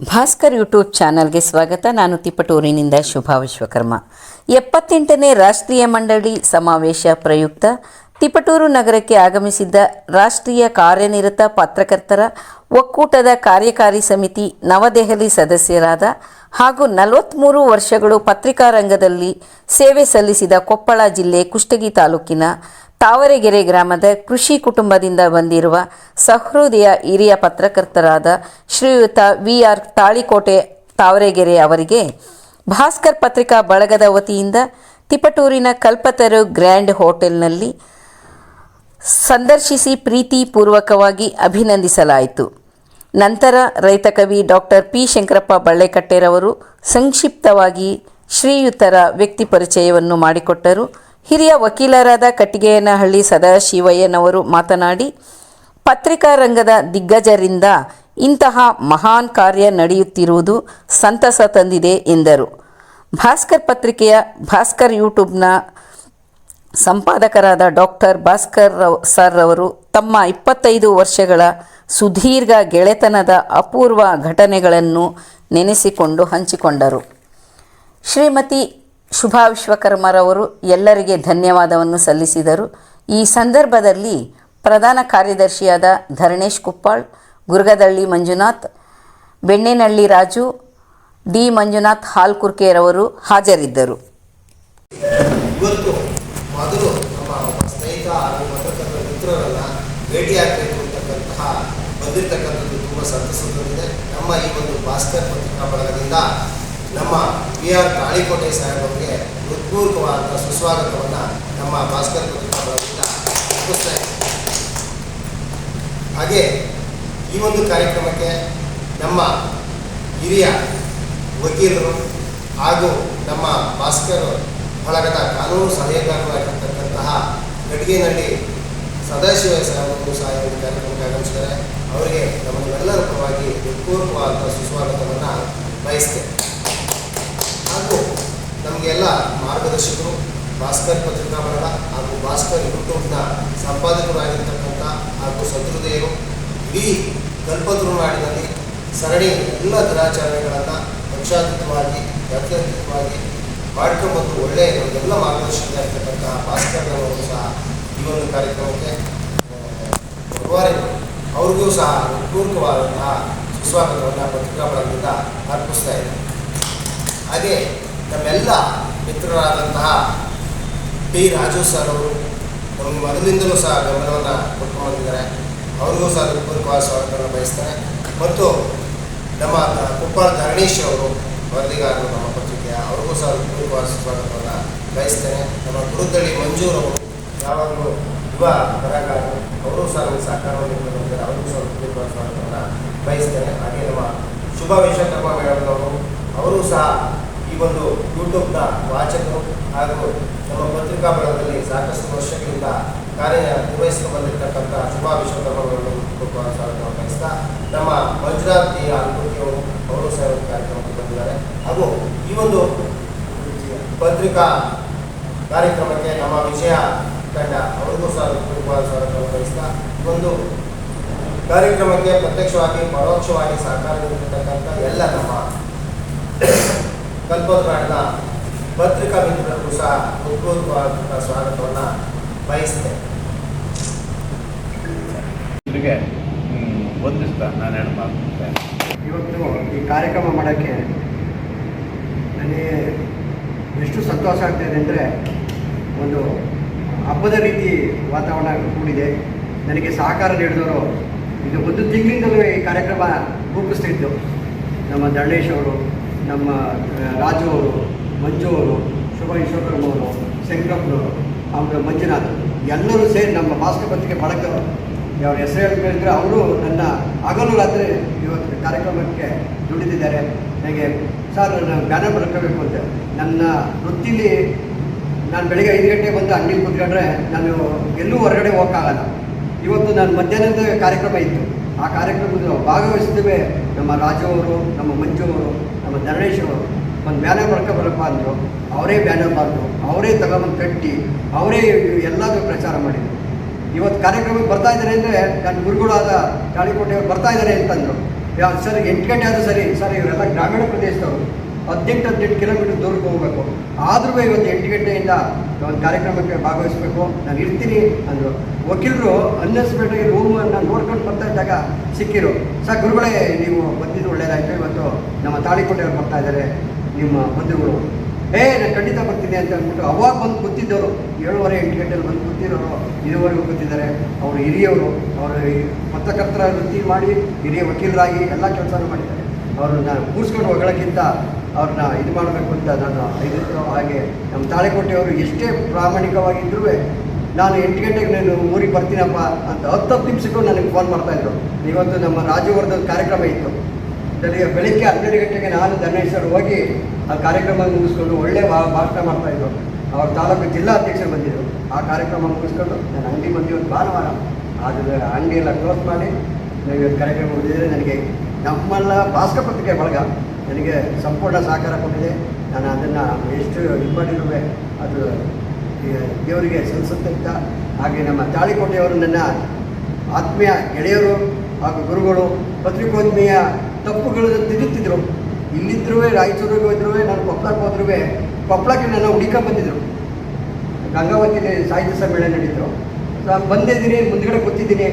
Bhaskar YouTube ಚಾನಲ್ಗೆ ಸ್ವಾಗತ. ನಾನು ತಿಪಟೂರಿನಿಂದ ಶುಭಾ ವಿಶ್ವಕರ್ಮ. ಎಪ್ಪತ್ತೆಂಟನೇ ರಾಷ್ಟ್ರೀಯ ಮಂಡಳಿ ಸಮಾವೇಶ ಪ್ರಯುಕ್ತ. ತಿಪಟೂರು ನಗರಕ್ಕೆ ಆಗಮಿಸಿದ್ದ ರಾಷ್ಟ್ರೀಯ ಕಾರ್ಯನಿರತ ಪತ್ರಕರ್ತರ ಒಕ್ಕೂಟದ ಕಾರ್ಯಕಾರಿ ಸಮಿತಿ ನವದೆಹಲಿ ಸದಸ್ಯರಾದ ಹಾಗೂ ನಲವತ್ತ್ಮೂರು ವರ್ಷಗಳು ಪತ್ರಿಕಾ ರಂಗದಲ್ಲಿ ಸೇವೆ ಸಲ್ಲಿಸಿದ ಕೊಪ್ಪಳ ಜಿಲ್ಲೆ ಕುಷ್ಟಗಿ ತಾಲೂಕಿನ ತಾವರೆಗೆರೆ ಗ್ರಾಮದ ಕೃಷಿ ಕುಟುಂಬದಿಂದ ಬಂದಿರುವ ಸಹೃದಯ ಹಿರಿಯ ಪತ್ರಕರ್ತರಾದ ಶ್ರೀಯುತ ವಿ ಆರ್ ತಾಳಿಕೋಟೆ ತಾವರೆಗೆರೆ ಅವರಿಗೆ ಭಾಸ್ಕರ್ ಪತ್ರಿಕಾ ಬಳಗದ ವತಿಯಿಂದ ತಿಪಟೂರಿನ ಕಲ್ಪತರು ಗ್ರ್ಯಾಂಡ್ ಹೋಟೆಲ್ನಲ್ಲಿ ಸಂದರ್ಶಿಸಿ ಪ್ರೀತಿಪೂರ್ವಕವಾಗಿ ಅಭಿನಂದಿಸಲಾಯಿತು. ನಂತರ ರೈತ ಕವಿ ಡಾಕ್ಟರ್ ಪಿ. ಶಂಕರಪ್ಪ ಬಳ್ಳೆಕಟ್ಟೆರವರು ಸಂಕ್ಷಿಪ್ತವಾಗಿ ಶ್ರೀಯುತರ ವ್ಯಕ್ತಿ ಪರಿಚಯವನ್ನು ಮಾಡಿಕೊಟ್ಟರು. ಹಿರಿಯ ವಕೀಲರಾದ ಕಟ್ಟಿಗೆಯನಹಳ್ಳಿ ಸದಾಶಿವಯ್ಯನವರು ಮಾತನಾಡಿ, ಪತ್ರಿಕಾ ರಂಗದ ದಿಗ್ಗಜರಿಂದ ಇಂತಹ ಮಹಾನ್ ಕಾರ್ಯ ನಡೆಯುತ್ತಿರುವುದು ಸಂತಸ ತಂದಿದೆ ಎಂದರು. ಭಾಸ್ಕರ್ ಪತ್ರಿಕೆಯ ಭಾಸ್ಕರ್ ಯೂಟ್ಯೂಬ್ನ ಸಂಪಾದಕರಾದ ಡಾಕ್ಟರ್ ಭಾಸ್ಕರ್ ರವ್ ಸರ್ ಅವರು ತಮ್ಮ ಇಪ್ಪತ್ತೈದು ವರ್ಷಗಳ ಸುದೀರ್ಘ ಗೆಳೆತನದ ಅಪೂರ್ವ ಘಟನೆಗಳನ್ನು ನೆನೆಸಿಕೊಂಡು ಹಂಚಿಕೊಂಡರು. ಶ್ರೀಮತಿ ಶುಭಾ ವಿಶ್ವಕರ್ಮರವರು ಎಲ್ಲರಿಗೆ ಧನ್ಯವಾದವನ್ನು ಸಲ್ಲಿಸಿದರು. ಈ ಸಂದರ್ಭದಲ್ಲಿ ಪ್ರಧಾನ ಕಾರ್ಯದರ್ಶಿಯಾದ ಧರಣೇಶ್ ಕುಪ್ಪಾಳ್, ಗುರುಗದಳ್ಳಿ ಮಂಜುನಾಥ್, ಬೆಣ್ಣೆನಳ್ಳಿ ರಾಜು, ಡಿ ಮಂಜುನಾಥ್ ಹಾಲ್ಕುರ್ಕೆರವರು ಹಾಜರಿದ್ದರು. ಬಂದಿರತಕ್ಕಂಥದ್ದು ತುಂಬ ನಮ್ಮ ಈ ಒಂದು ಭಾಸ್ಕರ್ ಪತ್ರಿಕಾ ಬಳಗದಿಂದ ನಮ್ಮ ವಿ ಆರ್ ತಾಳಿಕೋಟೆ ಅವರಿಗೆ ಹೃತ್ಪೂರ್ವಕವಾದ ಸುಸ್ವಾಗತವನ್ನು ನಮ್ಮ ಭಾಸ್ಕರ್ ಹಾಗೆ ಈ ಒಂದು ಕಾರ್ಯಕ್ರಮಕ್ಕೆ ನಮ್ಮ ಹಿರಿಯ ವಕೀಲರು ಹಾಗೂ ನಮ್ಮ ಭಾಸ್ಕರ್ ಬಳಗದ ಕಾನೂನು ಸಲಹೆಗಾರರಾಗಿರ್ತಕ್ಕಂತಹ ಗಡಿಗೆನಲ್ಲಿ ಸದಾಶಿವ ಸಾಹೇಬರು ಸಹ ಈ ಕಾರ್ಯಕ್ರಮಕ್ಕೆ ಆಗಮಿಸಿದ್ದಾರೆ. ಅವರಿಗೆ ನಮ್ಮೆಲ್ಲರ ಪರವಾಗಿ ಹೃತ್ಪೂರ್ವಕವಾದ ಸುಸ್ವಾಗತವನ್ನು ಬಯಸ್ತೇನೆ. ಹಾಗೂ ನಮಗೆಲ್ಲ ಮಾರ್ಗದರ್ಶಕರು ಭಾಸ್ಕರ್ ಪತ್ರಿಕಾ ಮರಣ ಹಾಗೂ ಭಾಸ್ಕರ್ ಯೂಟ್ಯೂಬ್ನ ಸಂಪಾದಕರಾಗಿರ್ತಕ್ಕಂಥ ಹಾಗೂ ಸದೃದಯರು ಇಡೀ ಕಲ್ಪತರು ನಾಡಿನಲ್ಲಿ ಸರಣಿ ಎಲ್ಲ ದಿನಾಚರಣೆಗಳನ್ನು ಪಕ್ಷಾತೀತವಾಗಿ ಜಾತ್ಯತೀತವಾಗಿ ಮಾಡ್ಕೊಂಡ್ಬಂದು ಒಳ್ಳೆಯ ನಮಗೆಲ್ಲ ಮಾರ್ಗದರ್ಶಕರಾಗಿರ್ತಕ್ಕಂಥ ಭಾಸ್ಕರ್ನವರು ಸಹ ಈ ಒಂದು ಕಾರ್ಯಕ್ರಮಕ್ಕೆ ಅವ್ರಿಗೂ ಸಹ ಪೂರ್ವಕವಾದಂತಹ ಸುಸ್ವಾಗತವನ್ನು ಪತ್ರಿಕಾ ಬಳಗದಿಂದ ಅರ್ಪಿಸ್ತಾ ಇದ್ದಾರೆ ಹಾಗೆ ನಮ್ಮೆಲ್ಲ ಮಿತ್ರರಾದಂತಹ ಪಿ ರಾಜು ಸರ್ ಅವರು ನಮಗೆ ಮೊದಲಿಂದಲೂ ಸಹ ಗಮನವನ್ನು ಕೊಟ್ಟು ಬಂದಿದ್ದಾರೆ ಅವ್ರಿಗೂ ಸಹ ಹೃತ್ಪೂರ್ವಕವಾದ ಸ್ವಾಗತವನ್ನು ಬಯಸ್ತಾರೆ. ಮತ್ತು ನಮ್ಮ ಕುಪ್ಪಾಳ ಧರಣೇಶ್ ಅವರು ವರದಿಗಾರರು ನಮ್ಮ ಪತ್ರಿಕೆಯ, ಅವ್ರಿಗೂ ಸಹ ಹೃತ್ಪೂರ್ವಕವಾದ ಸ್ವಾಗತವನ್ನು ಬಯಸ್ತೇನೆ ನಮ್ಮ ಗುರುದಳ್ಳಿ ಮಂಜೂರವರು ಯಾವಾಗಲೂ ಯುವ ಬರಹಗಾರರು ಅವರು ಸಹ ನಮಗೆ ಸಹಕಾರವನ್ನು ನೀಡಿದ್ದಾರೆ ಅವ್ರಿಗೂ ಸಹ ಹೃತ್ಪೂರ್ವಕವಾದ ಸ್ವಾಗತವನ್ನು ಬಯಸ್ತೇನೆ ಹಾಗೆ ನಮ್ಮ ಶುಭ ವಿಶ್ವಕರ್ಮ ಮೇಡಮ್ನವರು ಅವರು ಸಹ ಒಂದು ಯೂಟ್ಯೂಬ್ನ ವಾಚಕರು ಹಾಗೂ ನಮ್ಮ ಪತ್ರಿಕಾ ಬಳಗದಲ್ಲಿ ಸಾಕಷ್ಟು ವರ್ಷಗಳಿಂದ ಕಾರ್ಯ ನಿರ್ವಹಿಸಿಕೊಂಡು ಬಂದಿರತಕ್ಕಂಥ ಶುಭಾ ವಿಶ್ವಕರ್ಮಗಳನ್ನು ಬಯಸ್ತಾ ನಮ್ಮ ಮಂಜುನಾಥಿ ಅನುಭೂತಿಯವರು ಅವರು ಸಹ ಕಾರ್ಯಕ್ರಮಕ್ಕೆ ಬಂದಿದ್ದಾರೆ. ಹಾಗೂ ಈ ಒಂದು ಪತ್ರಿಕಾ ಕಾರ್ಯಕ್ರಮಕ್ಕೆ ನಮ್ಮ ವಿಜಯ ತಂಡ ಅವ್ರಿಗೂ ಸಹ ಸ್ವಾಗತವನ್ನು ಬಯಸ್ತಾ ಒಂದು ಕಾರ್ಯಕ್ರಮಕ್ಕೆ ಪ್ರತ್ಯಕ್ಷವಾಗಿ, ಪರೋಕ್ಷವಾಗಿ ಸಹಕಾರ ಎಲ್ಲ ನಮ್ಮ ಕಲ್ಪತರಾಡಿನ ಪತ್ರಿಕಾ ಮಿತ್ರರಿಗೂ ಸಹ ಹೃತ್ಪೂರ್ವಕವಾದ ಸ್ವಾಗತವನ್ನು ಬಯಸ್ತೇನೆ ಇವರಿಗೆ ವಂದಿಸ್ತಾ ನಾನು ಎರಡು ಇವತ್ತು ಈ ಕಾರ್ಯಕ್ರಮ ಮಾಡೋಕ್ಕೆ ನನಗೆ ಎಷ್ಟು ಸಂತೋಷ ಆಗ್ತಾಯಿದೆ ಅಂದರೆ ಒಂದು ಹಬ್ಬದ ರೀತಿ ವಾತಾವರಣ ಕೂಡಿದೆ. ನನಗೆ ಸಹಕಾರ ನೀಡಿದವರು ಇದು ಒಂದು ತಿಂಗಳಿಂದಲೂ ಈ ಕಾರ್ಯಕ್ರಮ ರೂಪಿಸ್ತಿದ್ದು. ನಮ್ಮ ದಂಡೇಶ್ ಅವರು ನಮ್ಮ ರಾಜು ಅವರು, ಮಂಜು ಅವರು, ಶುಭ ವಿಶ್ವಕರ್ಮ ಅವರು ಶಂಕರಪ್ಪನವರು ಆಮೇಲೆ ಮಂಜುನಾಥ್ ಎಲ್ಲರೂ ಸೇರಿ ನಮ್ಮ ಭಾಸ್ಕರ್ ಪತ್ರಿಕೆ ಬಳಕ ಯಾವ ಹೆಸರು ಹೇಳಿದ್ರೆ ಅವರು ನನ್ನ ಹಗಲು ರಾತ್ರಿ ಇವತ್ತು ಕಾರ್ಯಕ್ರಮಕ್ಕೆ ದುಡಿದಿದ್ದಾರೆ. ನನಗೆ ಸರ್ ನಾನು ಬ್ಯಾನರ್ ಬರ್ಕೋಬೇಕು ಅಂತ. ನನ್ನ ವೃತ್ತಿಲಿ ನಾನು ಬೆಳಿಗ್ಗೆ ಐದು ಗಂಟೆಗೆ ಬಂದು ಅಂಗಡಿಗೆ ಕುತ್ಕೊಂಡ್ರೆ ನಾನು ಎಲ್ಲೂ ಹೊರಗಡೆ ಹೋಗೋಕ್ಕಾಗಲ್ಲ ಇವತ್ತು ನಾನು ಮಧ್ಯಾಹ್ನದ ಕಾರ್ಯಕ್ರಮ ಇತ್ತು. ಆ ಕಾರ್ಯಕ್ರಮದ ಭಾಗವಹಿಸಿದ್ದೇವೆ. ನಮ್ಮ ರಾಜು ಅವರು, ನಮ್ಮ ಮಂಜು ಅವರು ನಮ್ಮ ಅವರು. ಒಂದು ಬ್ಯಾನರ್ ಬರ್ಕೊಬರಪ್ಪ ಅಂದರು, ಅವರೇ ಬ್ಯಾನರ್ ಬರೆದು ಅವರೇ ತಗೊಂಡು ಕಟ್ಟಿ, ಅವರೇ ಎಲ್ಲದೂ ಪ್ರಚಾರ ಮಾಡಿದರು. ಇವತ್ತು ಕಾರ್ಯಕ್ರಮಕ್ಕೆ ಬರ್ತಾ ಇದ್ದಾರೆ ಅಂದರೆ ನನ್ನ ಗುರುಗಳಾದ ತಾಳಿಕೋಟೆಯವರು ಬರ್ತಾ ಇದ್ದಾರೆ ಅಂತಂದರು. ಸರ್, ಎಂಟು ಗಂಟೆ ಆದರೂ ಸರಿ, ಸರ್, ಇವರೆಲ್ಲ ಗ್ರಾಮೀಣ ಪ್ರದೇಶದವರು. ಹದಿನೆಂಟು ಹದಿನೆಂಟು ಕಿಲೋಮೀಟರ್ ದೂರಕ್ಕೆ ಹೋಗಬೇಕು. ಆದ್ರೂ ಇವತ್ತು ಎಂಟು ಗಂಟೆಯಿಂದ ಒಂದು ಕಾರ್ಯಕ್ರಮಕ್ಕೆ ಭಾಗವಹಿಸಬೇಕು. ನಾನು ಇರ್ತೀನಿ ಅಂದರು. ವಕೀಲರು ಅನ್ನಿಸ್ಬಿಟ್ಟು ರೂಮನ್ನು ನೋಡ್ಕೊಂಡು ಬರ್ತಾ ಇದ್ದಾಗ ಸಿಕ್ಕಿರು. ಸರ್, ಗುರುಗಳೇ, ನೀವು ಬಂದಿದ್ದು ಒಳ್ಳೆಯದಾಯಿತು ಇವತ್ತು ನಮ್ಮ ತಾಳಿಕೋಟೆಯವ್ರು ಬರ್ತಾ ಇದ್ದಾರೆ. ನಿಮ್ಮ ಬಂಧುಗಳು. ಏ, ನಾನು ಖಂಡಿತ ಬರ್ತೀನಿ ಅಂತ ಅಂದ್ಬಿಟ್ಟು ಅವಾಗ ಬಂದು ಕೂತಿದ್ದವರು. ಏಳುವರೆ, ಎಂಟು ಗಂಟೆಯಲ್ಲಿ ಬಂದು ಕೂತಿರೋರು. ಇದುವರೆಗೂ ಕೂತಿದ್ದಾರೆ. ಅವರು ಹಿರಿಯವರು. ಅವರು ಪತ್ರಕರ್ತರ ವೃತ್ತಿ ಮಾಡಿ, ಹಿರಿಯ ವಕೀಲರಾಗಿ ಎಲ್ಲ ಕೆಲಸನೂ ಮಾಡಿದ್ದಾರೆ. ಅವ್ರನ್ನ ಕೂರಿಸ್ಕೊಂಡು ಹೊಗಳಕ್ಕಿಂತ ಅವ್ರನ್ನ ಇದು ಮಾಡಬೇಕು ಅಂತ ನಾನು ಇದಿತ್ತು. ಹಾಗೆ ನಮ್ಮ ತಾಳೆಕೋಟೆಯವರು ಎಷ್ಟೇ ಪ್ರಾಮಾಣಿಕವಾಗಿದ್ದರೂ ನಾನು ಎಂಟು ಗಂಟೆಗೆ ನಾನು ಊರಿಗೆ ಬರ್ತೀನಪ್ಪ ಅಂತ ಹತ್ತು ಹತ್ತು ನಿಮಿಷಕ್ಕೂ ನನಗೆ ಫೋನ್ ಮಾಡ್ತಾಯಿದ್ರು ಇವತ್ತು ನಮ್ಮ ರಾಜವರ್ಧನ್ ಕಾರ್ಯಕ್ರಮ ಇತ್ತು. ನನಗೆ ಬೆಳಿಗ್ಗೆ ಹನ್ನೆರಡು ಗಂಟೆಗೆ ನಾನು ಧನೇಶ್ವರ್ ಹೋಗಿ ಆ ಕಾರ್ಯಕ್ರಮ ಮುಗಿಸ್ಕೊಂಡು ಒಳ್ಳೆ ಭಾಷಣ ಮಾಡ್ತಾಯಿದ್ರು ಅವ್ರ ತಾಲೂಕು ಜಿಲ್ಲಾ ಅಧ್ಯಕ್ಷರು ಬಂದಿದ್ದರು ಆ ಕಾರ್ಯಕ್ರಮ ಮುಗಿಸ್ಕೊಂಡು ನಾನು ಅಂಗಡಿ ಬಂದು ಒಂದು ಭಾನುವಾರ. ಆದರೆ ಅಂಗಡಿ ಎಲ್ಲ ಕ್ಲೋಸ್ ಮಾಡಿ ಇವತ್ತು ಕಾರ್ಯಕ್ರಮ ಮುಗಿದಿದ್ರೆ ನನಗೆ ನಮ್ಮೆಲ್ಲ ಭಾಸ್ಕರ ಪತ್ರಿಕೆ ಬಳಗ. ನನಗೆ ಸಂಪೂರ್ಣ ಸಹಕಾರ ಕೊಟ್ಟಿದೆ. ನಾನು ಅದನ್ನು ಎಷ್ಟು ಮಾಡಿರುವೆ ಅದು ದೇವರಿಗೆ ಸಲ್ಲಿಸುತ್ತಿದ್ದ ಹಾಗೆ ನಮ್ಮ ತಾಳಿಕೋಟೆಯವರು ನನ್ನ ಆತ್ಮೀಯ ಗೆಳೆಯರು ಹಾಗೂ ಗುರುಗಳು ಪತ್ರಿಕೋದ್ಮಿಯ ತಪ್ಪುಗಳನ್ನು ತಿರುತ್ತಿದ್ರು ಇಲ್ಲಿದ್ರೂ ರಾಯಚೂರಿಗೆ ಹೋದ್ರೂ ನಾನು ಕೊಪ್ಪಳಕ್ಕೆ ಹೋದ್ರೂ ಕೊಪ್ಪಳಕ್ಕೆ ನನ್ನ ಹುಡುಕ ಬಂದಿದ್ದರು ಗಂಗಾವತಿ ಸಾಹಿತ್ಯ ಸಮ್ಮೇಳನ ನಡೀತು ನಾನು ಬಂದಿದ್ದೀನಿ, ಮುಂದ್ಗಡೆ ಗೊತ್ತಿದ್ದೀನಿ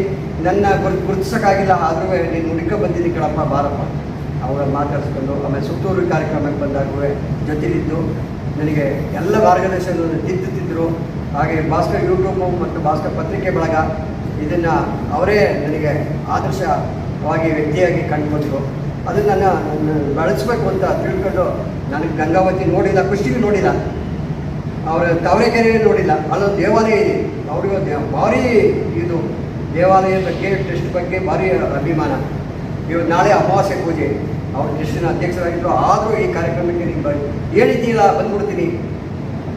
ನನ್ನ ಗುರು, ಗುರುತಿಸೋಕ್ಕಾಗಿಲ್ಲ ಆದರೂ ನೀನು ಹುಡುಕ ಬಂದಿದ್ದೀನಿ ಕಣಪ್ಪ, ಬಾರಪ್ಪ. ಅವರ ಮಾತಾಡಿಸ್ಕೊಂಡು, ಆಮೇಲೆ ಸುತ್ತೂರು ಕಾರ್ಯಕ್ರಮಕ್ಕೆ ಬಂದಾಗೂ ಜೊತೆಲಿದ್ದು ನನಗೆ ಎಲ್ಲ ಮಾರ್ಗದರ್ಶನವನ್ನು ತಿದ್ದುತ್ತಿದ್ದರು ಹಾಗೆ ಭಾಸ್ಕರ್ ಯೂಟ್ಯೂಬು ಮತ್ತು ಭಾಸ್ಕರ್ ಪತ್ರಿಕೆ ಬಳಗ ಇದನ್ನು ಅವರೇ ನನಗೆ ಆದರ್ಶವಾಗಿ ವ್ಯಕ್ತಿಯಾಗಿ ಕಂಡುಕೊಂಡರು. ಅದನ್ನು ನಾನು ಬಳಸಬೇಕು ಅಂತ ತಿಳ್ಕೊಂಡು ನನಗೆ ಗಂಗಾವತಿ ನೋಡಿಲ್ಲ ಖುಷಿಗೂ ನೋಡಿಲ್ಲ. ಅವರ ತಾವರೆಕೆರೆ ನೋಡಿಲ್ಲ. ಅಲ್ಲೊಂದು ದೇವಾಲಯ ಇದೆ. ಅವರಿಗೂ ಭಾರಿ ಇದು ದೇವಾಲಯ ಬಗ್ಗೆ ಟ್ರಸ್ಟ್ ಬಗ್ಗೆ ಭಾರಿ ಅಭಿಮಾನ. ಇವತ್ತು ನಾಳೆ ಅಮಾವಾಸ್ಯೆ ಪೂಜೆ, ಅವ್ರ ಕೃಷ್ಣನ ಅಧ್ಯಕ್ಷರಾಗಿದ್ದರು ಆದರೂ ಈ ಕಾರ್ಯಕ್ರಮಕ್ಕೆ ನೀವು ಹೇಳಿದ್ದೀಲ್ಲ ಬಂದ್ಬಿಡ್ತೀನಿ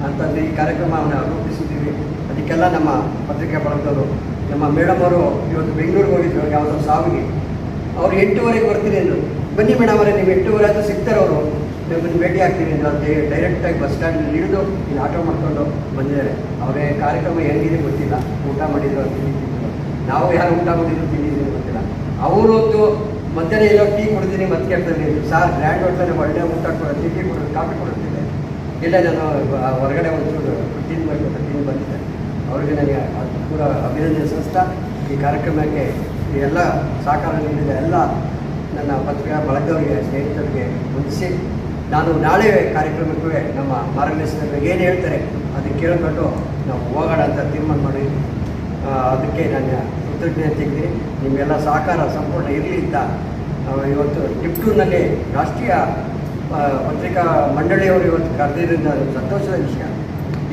ಅಂತಂದು ಈ ಕಾರ್ಯಕ್ರಮವನ್ನು ರೂಪಿಸಿದ್ದೀವಿ. ಅದಕ್ಕೆಲ್ಲ ನಮ್ಮ ಪತ್ರಿಕೆ ಬಳಗದವರು, ನಮ್ಮ ಮೇಡಮ್ ಅವರು ಇವತ್ತು ಬೆಂಗಳೂರಿಗೆ ಹೋಗಿದ್ರು, ಯಾವುದೋ ಸಾವಿಗೆ. ಅವ್ರು ಎಂಟೂವರೆಗೆ ಬರ್ತೀನಿ ಅಂದರು. ಬನ್ನಿ ಮೇಡಮ್ ಅವರೇ, ನೀವು ಎಂಟೂವರೆ ಅಂತ ಸಿಗ್ತಾರೆ ಅವರು. ನಿಮ್ಮನ್ನು ಭೇಟಿ ಆಗ್ತೀನಿ ಅಂತ ಡೈರೆಕ್ಟಾಗಿ ಬಸ್ ಸ್ಟ್ಯಾಂಡಲ್ಲಿ ಇಳಿದು ಇಲ್ಲಿ ಆಟೋ ಮಾಡ್ಕೊಂಡು ಬಂದಿದ್ದಾರೆ. ಅವರೇ ಕಾರ್ಯಕ್ರಮ ಹೆಂಗಿದೆ ಗೊತ್ತಿಲ್ಲ. ಊಟ ಮಾಡಿದ್ರು ಅಂತ ನಾವು ಯಾರು ಊಟ ಮಾಡಿದ್ರು ತಿಂದಿದ್ದೀವಿ ಗೊತ್ತಿಲ್ಲ. ಅವರೊಂದು ಮಧ್ಯಾಹ್ನ ಎಲ್ಲೋ ಟೀ ಕುಡಿದೀನಿ ಮತ್ತೆ ಕೇಳ್ತೀನಿ ಸಾರ್ ಗ್ರ್ಯಾಂಡ್ ಹೋಟ್ಲಲ್ಲಿ ಒಳ್ಳೆ ಊಟ ಕೊಡೋದು, ಟೀ ಕೊಡೋದು, ಕಾಫಿ ಕೊಡುತ್ತಿದ್ದೆ ಇಲ್ಲ, ನಾನು ಹೊರಗಡೆ ಒಂದು ಟೀನ್ ಅಂತ ತಿಂದು ಬಂದಿದ್ದೆ. ಅವ್ರಿಗೆ ನನಗೆ ಪೂರ ಅಭಿನಂದನೆ ಸಂಸ್ಥಾ ಈ ಕಾರ್ಯಕ್ರಮಕ್ಕೆ ಎಲ್ಲ ಸಹಕಾರ ನೀಡಿದ ಎಲ್ಲ ನನ್ನ ಪತ್ರಿಕಾ ಬಳಗವರಿಗೆ ಸ್ನೇಹಿತರಿಗೆ ಮುಗಿಸಿ ನಾನು ನಾಳೆ ಕಾರ್ಯಕ್ರಮಕ್ಕೆ ನಮ್ಮ ಮಾರ್ಗದರ್ಶನ ಏನು ಹೇಳ್ತಾರೆ ಅದಕ್ಕೆ ಕೇಳಿಕೊಂಡು ನಾವು ಹೋಗೋಣ ಅಂತ ತೀರ್ಮಾನ ಮಾಡಿ ಅದಕ್ಕೆ ನಾನು ಕೃತಜ್ಞತೆ ನಿಮ್ಮೆಲ್ಲ ಸಹಕಾರ ಸಂಪೂರ್ಣ ಇರಲಿ ಅಂತ ಇವತ್ತು ಟಿಪ್ಟೂರಿನಲ್ಲಿ ರಾಷ್ಟ್ರೀಯ ಪತ್ರಿಕಾ ಮಂಡಳಿಯವರು ಇವತ್ತು ಕರೆದಿದ್ದರಿಂದ ಸಂತೋಷದ ವಿಷಯ.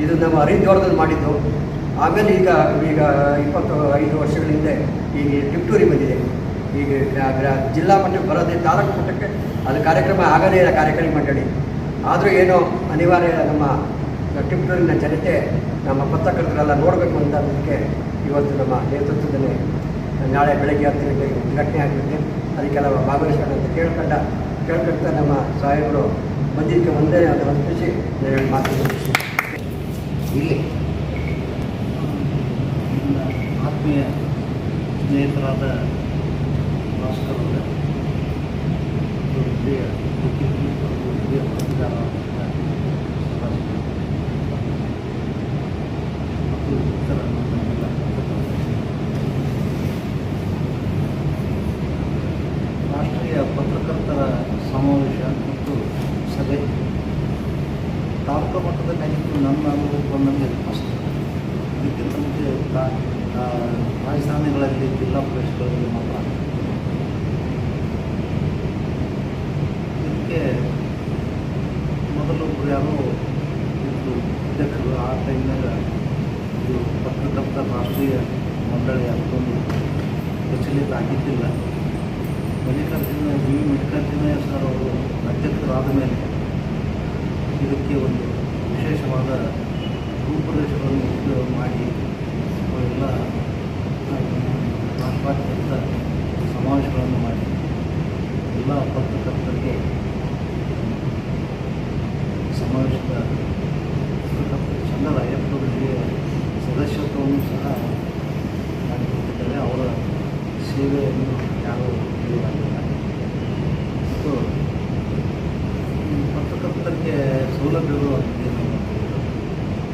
ಇದು ನಮ್ಮ ಹರಿದ್ವಾರದಲ್ಲಿ ಮಾಡಿದ್ದು. ಆಮೇಲೆ ಈಗ ಈಗ ಇಪ್ಪತ್ತು ಐದು ವರ್ಷಗಳ ಹಿಂದೆ ಈಗ ಟಿಪ್ಟೂರಿಗೆ ಬಂದಿದೆ. ಈಗ ಜಿಲ್ಲಾ ಮಟ್ಟಕ್ಕೆ ಬರೋದೇ ತಾಲೂಕು ಮಟ್ಟಕ್ಕೆ ಅದು ಕಾರ್ಯಕ್ರಮ ಆಗದೇ ಇಲ್ಲ ಕಾರ್ಯಕ್ರಮ ಮಂಡಳಿ. ಆದರೂ ಏನೋ ಅನಿವಾರ್ಯ ನಮ್ಮ ಟಿಪ್ಟೂರಿನ ಜನತೆ ನಮ್ಮ ಪತ್ರಕರ್ತರೆಲ್ಲ ನೋಡಬೇಕು ಅಂತ ಅದಕ್ಕೆ ಇವತ್ತು ನಮ್ಮ ನೇತೃತ್ವದಲ್ಲಿ ನಾಳೆ ಬೆಳಗ್ಗೆ ಹತ್ತು ಗಂಟೆಗೆ ಉದ್ಘಾಟನೆ ಆಗಿರುತ್ತೆ ಅದಕ್ಕೆಲ್ಲ ಭಾಗವಹಿಸೋಣ ಅಂತ ಕೇಳ್ಕೊಂಡ ಕೇಳ್ಕೊಂತ ನಮ್ಮ ಸಾಹೇಬರು ಬಂದಿದ್ದಕ್ಕೆ ಒಂದೇ ಆದ ಒಂದು ಖುಷಿ ನಾನು ಮಾತು ಇಲ್ಲಿ ಆತ್ಮೀಯ ಸ್ನೇಹಿತರಾದ ಭಾಸ್ಕರ್ ಅವರೇ ಮತ್ತು ಹಿರಿಯ ವಕೀಲರು ಹಾಗೂ ಹಿರಿಯ ಪತ್ರಕರ್ತರಾದ ಸದಾಶಿವ ಮತ್ತು ಇತರ ನನ್ನೆಲ್ಲ ಪತ್ರಕರ್ತರು. ರಾಷ್ಟ್ರೀಯ ಪತ್ರಕರ್ತರ ಸಮಾವೇಶ ಮತ್ತು ಸಭೆ ತಾಲೂಕು ಮಟ್ಟದಲ್ಲಿ ಆಗಿದ್ದು ನನ್ನ ಅನುಭವದಲ್ಲಿ ಫಸ್ಟ್ ಇದಕ್ಕಿಂತ ಮುಂಚೆ ತಾ- ಆ, ರಾಜಧಾನಿಗಳಲ್ಲಿ ಜಿಲ್ಲಾ ಪ್ರದೇಶಗಳಲ್ಲಿ ಮಾತ್ರ ಇದಕ್ಕೆ ಮೊದಲು ಒಬ್ರು ಯಾರೋ ಇದ್ದು ಅಧ್ಯಕ್ಷರು ಆ ಟೈಮ್ನಾಗ ಇದು ಪತ್ರಕರ್ತರ ರಾಷ್ಟ್ರೀಯ ಮಂಡಳಿ ಅಷ್ಟೊಂದು ಪ್ರಚಲಿತ ಆಗಿದ್ದಿಲ್ಲ. ಮಲ್ಲಿಕಾರ್ಜುನ ವಿ ಮಲ್ಲಿಕಾರ್ಜುನ ಸರ್ ಅವರು ಅಧ್ಯಕ್ಷರಾದ ಮೇಲೆ ಇದಕ್ಕೆ ಒಂದು ವಿಶೇಷವಾದ ಭೂಪ್ರದೇಶಗಳನ್ನು ಉಪಯೋಗ ಮಾಡಿ ಎಲ್ಲ ರಾಷ್ಟ್ರಾದ್ಯಂತ ಸಮಾವೇಶಗಳನ್ನು ಮಾಡಿ ಎಲ್ಲ ಪತ್ರಕರ್ತರಿಗೆ ಸಮಾವೇಶದ ಪತ್ರಕರ್ತರ ಸಂಘದ ಅಯ್ಯಪ್ಪರಿಗೆ ಸದಸ್ಯತ್ವವನ್ನು ಸಹ ಸೇವೆಯನ್ನು ಯಾರು ನೀಡಲಾಗಿಲ್ಲ ಮತ್ತು ಪತ್ರಕರ್ತರಿಗೆ ಸೌಲಭ್ಯಗಳು ಏನು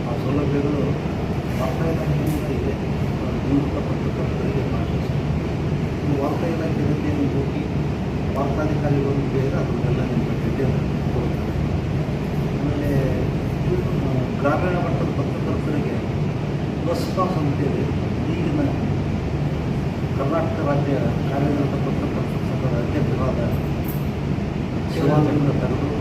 ಆ ಸೌಲಭ್ಯಗಳು ವಾರ್ತಾ ಇಲಾಖೆಯಿಂದ ನಿವೃತ್ತ ಪತ್ರಕರ್ತರಿಗೆ ಮಾತ್ರ ವಾರ್ತಾ ಇಲಾಖೆಯಲ್ಲಿ ನೀವು ಹೋಗಿ ವಾರ್ತಾಧಿಕಾರಿಗಳು ಬೇರೆ ಅದನ್ನೆಲ್ಲ ನಿಮ್ಮ ಡೀಟೇಲ್ ಕೊಡ್ತಾರೆ ಆಮೇಲೆ ಗ್ರಾಮೀಣ ಮಟ್ಟದ ಪತ್ರಕರ್ತರಿಗೆ ಬಸ್ ಪಾಸ್ ಅಂತೇಳಿ ಈಗಿನ ಕರ್ನಾಟಕ ರಾಜ್ಯ ಕಾರ್ಯನಿರತ ಪತ್ರಕರ್ತರ ಸಂಘದ ಅಧ್ಯಕ್ಷರಾದ ಶಿವಾನಂದ ತೆಗೆದು